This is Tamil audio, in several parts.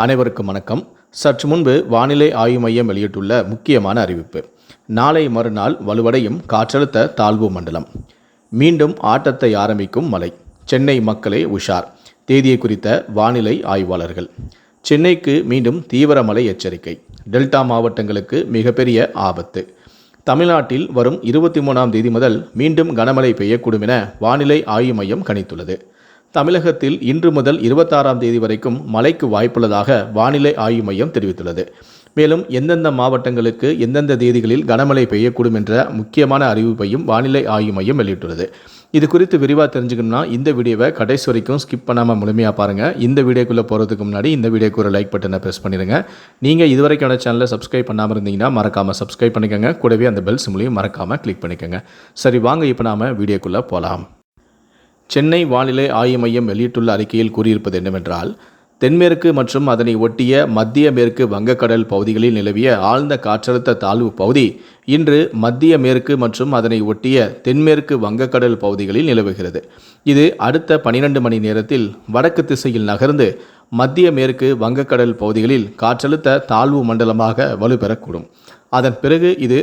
அனைவருக்கும் வணக்கம். சற்று முன்பு வானிலை ஆய்வு மையம் வெளியிட்டுள்ள முக்கியமான அறிவிப்பு. நாளை மறுநாள் வலுவடையும் காற்றழுத்த தாழ்வு மண்டலம். மீண்டும் ஆட்டத்தை ஆரம்பிக்கும் மழை. சென்னை மக்களே உஷார். தேதியை குறித்த வானிலை ஆய்வாளர்கள். சென்னைக்கு மீண்டும் தீவிர மழை எச்சரிக்கை. டெல்டா மாவட்டங்களுக்கு மிகப்பெரிய ஆபத்து. தமிழ்நாட்டில் வரும் இருபத்தி மூணாம் தேதி முதல் மீண்டும் கனமழை பெய்யக்கூடும் என வானிலை ஆய்வு மையம் கணித்துள்ளது. தமிழகத்தில் இன்று முதல் இருபத்தாறாம் தேதி வரைக்கும் மழைக்கு வாய்ப்புள்ளதாக வானிலை ஆய்வு மையம் தெரிவித்துள்ளது. மேலும் எந்தெந்த மாவட்டங்களுக்கு எந்தெந்த தேதிகளில் கனமழை பெய்யக்கூடும் என்ற முக்கியமான அறிவிப்பையும் வானிலை ஆய்வு மையம் வெளியிட்டுள்ளது. இது குறித்து விரிவாக தெரிஞ்சுக்கணும்னா இந்த வீடியோவை கடைசி வரைக்கும் ஸ்கிப் பண்ணாமல் முழுமையாக பாருங்கள் இந்த வீடியோக்குள்ளே போகிறதுக்கு முன்னாடி இந்த வீடியோக்கு ஒரு லைக் பட்டனை ப்ரெஸ் பண்ணிடுங்க நீங்கள் இதுவரைக்கான சேனலை சப்ஸ்கிரைப் பண்ணாமல் இருந்தீங்கன்னா மறக்காமல் சப்ஸ்கிரைப் பண்ணிக்கோங்க. கூடவே அந்த பெல் சிம்லையும் மறக்காமல் கிளிக் பண்ணிக்கோங்க. சரி வாங்க இப்போ நாம் வீடியோக்குள்ளே போகலாம் சென்னை வானிலை ஆய்வு மையம் வெளியிட்டுள்ள அறிக்கையில் கூறியிருப்பது என்னவென்றால் தென்மேற்கு மற்றும் அதனை ஒட்டிய மத்திய மேற்கு வங்கக்கடல் பகுதிகளில் நிலவிய ஆழ்ந்த காற்றழுத்த தாழ்வு பகுதி இன்று மத்திய மேற்கு மற்றும் அதனை ஒட்டிய தென்மேற்கு வங்கக்கடல் பகுதிகளில் நிலவுகிறது. இது அடுத்த பனிரெண்டு மணி நேரத்தில் வடக்கு திசையில் நகர்ந்து மத்திய மேற்கு வங்கக்கடல் பகுதிகளில் காற்றழுத்த தாழ்வு மண்டலமாக வலுப்பெறக்கூடும் அதன் பிறகு இது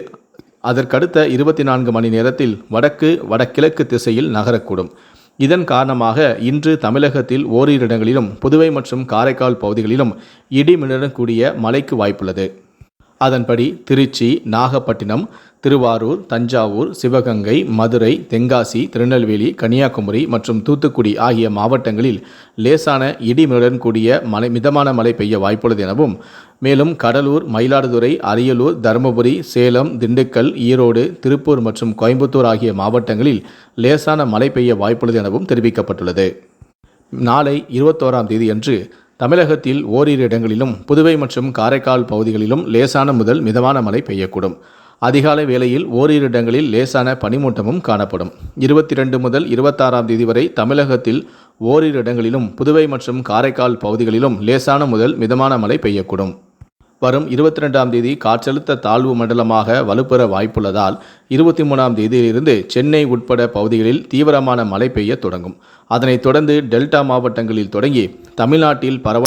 அதற்கடுத்த இருபத்தி நான்கு மணி நேரத்தில் வடக்கு வடகிழக்கு திசையில் நகரக்கூடும். இதன் காரணமாக இன்று தமிழகத்தில் ஓரிரு இடங்களிலும் புதுவை மற்றும் காரைக்கால் பகுதிகளிலும் இடிமின்னுடன் கூடிய மழைக்கு வாய்ப்புள்ளது. அதன்படி திருச்சி நாகப்பட்டினம் திருவாரூர் தஞ்சாவூர் சிவகங்கை மதுரை தென்காசி திருநெல்வேலி கன்னியாகுமரி மற்றும் தூத்துக்குடி ஆகிய மாவட்டங்களில் லேசான இடிமலுடன் கூடிய மழை மிதமான மழை பெய்ய வாய்ப்புள்ளது எனவும் மேலும் கடலூர் மயிலாடுதுறை அரியலூர் தருமபுரி சேலம் திண்டுக்கல் ஈரோடு திருப்பூர் மற்றும் கோயம்புத்தூர் ஆகிய மாவட்டங்களில் லேசான மழை பெய்ய வாய்ப்புள்ளது எனவும் தெரிவிக்கப்பட்டுள்ளது. நாளை இருபத்தோராம் தேதியன்று தமிழகத்தில் ஓரிரு இடங்களிலும் புதுவை மற்றும் காரைக்கால் பகுதிகளிலும் லேசான முதல் மிதமான மழை பெய்யக்கூடும். அதிகாலை வேளையில் ஓரிரு இடங்களில் லேசான பனிமூட்டமும் காணப்படும். இருபத்தி ரெண்டு முதல் இருபத்தாறாம் தேதி வரை தமிழகத்தில் ஓரிரு இடங்களிலும் புதுவை மற்றும் காரைக்கால் பகுதிகளிலும் லேசான முதல் மிதமான மழை பெய்யக்கூடும். வரும் இருபத்தி ரெண்டாம் தேதி காற்றழுத்த தாழ்வு மண்டலமாக வலுப்பெற வாய்ப்புள்ளதால் இருபத்தி மூணாம் தேதியிலிருந்து சென்னை உட்பட பகுதிகளில் தீவிரமான மழை பெய்ய தொடங்கும். அதனைத் தொடர்ந்து டெல்டா மாவட்டங்களில் தொடங்கி தமிழ்நாட்டில் பரவ